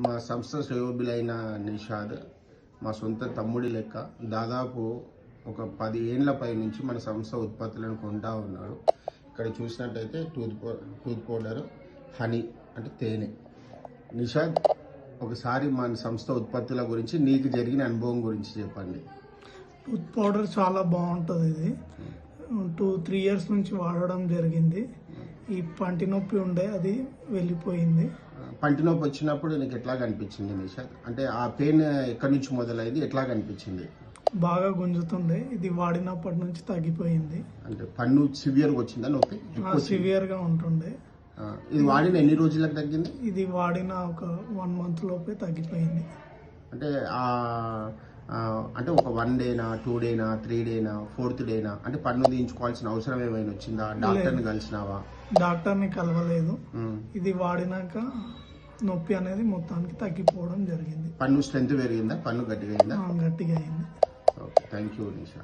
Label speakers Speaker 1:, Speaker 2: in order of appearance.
Speaker 1: మా సంస్థ శ్రేయోబిలైన నిషాద్ మా సొంత తమ్ముడి లెక్క దాదాపు ఒక పది ఏండ్లపై నుంచి మన సంస్థ ఉత్పత్తులను కొంటా ఉన్నాడు. ఇక్కడ చూసినట్టయితే టూత్ పౌ టూత్ పౌడర్ హనీ అంటే తేనె. నిషాద్ ఒకసారి మన సంస్థ ఉత్పత్తుల గురించి నీకు జరిగిన అనుభవం గురించి చెప్పండి.
Speaker 2: టూత్ పౌడర్ చాలా బాగుంటుంది ఇది. టూ త్రీ ఇయర్స్ నుంచి వాడడం జరిగింది. ఈ పంటి నొప్పి ఉండే అది వెళ్ళిపోయింది.
Speaker 1: పంటి నొప్పి వచ్చినప్పుడు నీకు ఎట్లా కనిపించింది నిషాద్ అంటే ఆ పెయిన్ ఎక్కడి నుంచి మొదలైంది ఎట్లా కనిపించింది?
Speaker 2: బాగా గుంజుతుండే ఇది వాడినప్పటి నుంచి తగ్గిపోయింది.
Speaker 1: అంటే పన్ను సివియర్గా వచ్చిందా నొప్పి? ఎక్కువ వచ్చిందా?
Speaker 2: సివియర్గా ఉంటుండే
Speaker 1: ఇది వాడిన ఎన్ని రోజులకు తగ్గింది?
Speaker 2: ఇది వాడిన ఒక వన్ మంత్ లోపే తగ్గిపోయింది.
Speaker 1: అంటే అంటే ఒక వన్ డేనా టూ డేనా త్రీ డేనా ఫోర్త్ డేనా అంటే పన్ను తీయించుకోవాల్సిన అవసరం ఏమైనా వచ్చిందా? డాక్టర్ని కలిసినావా?
Speaker 2: డాక్టర్ని కలవలేదు. ఇది వాడినాక నొప్పి అనేది మొత్తానికి తగ్గిపోవడం జరిగింది.
Speaker 1: పన్ను స్ట్రెంత్ పెరిగిందా? పన్ను గట్టిగా అయిందా?
Speaker 2: గట్టిగా అయింది.
Speaker 1: Okay thank you Nisha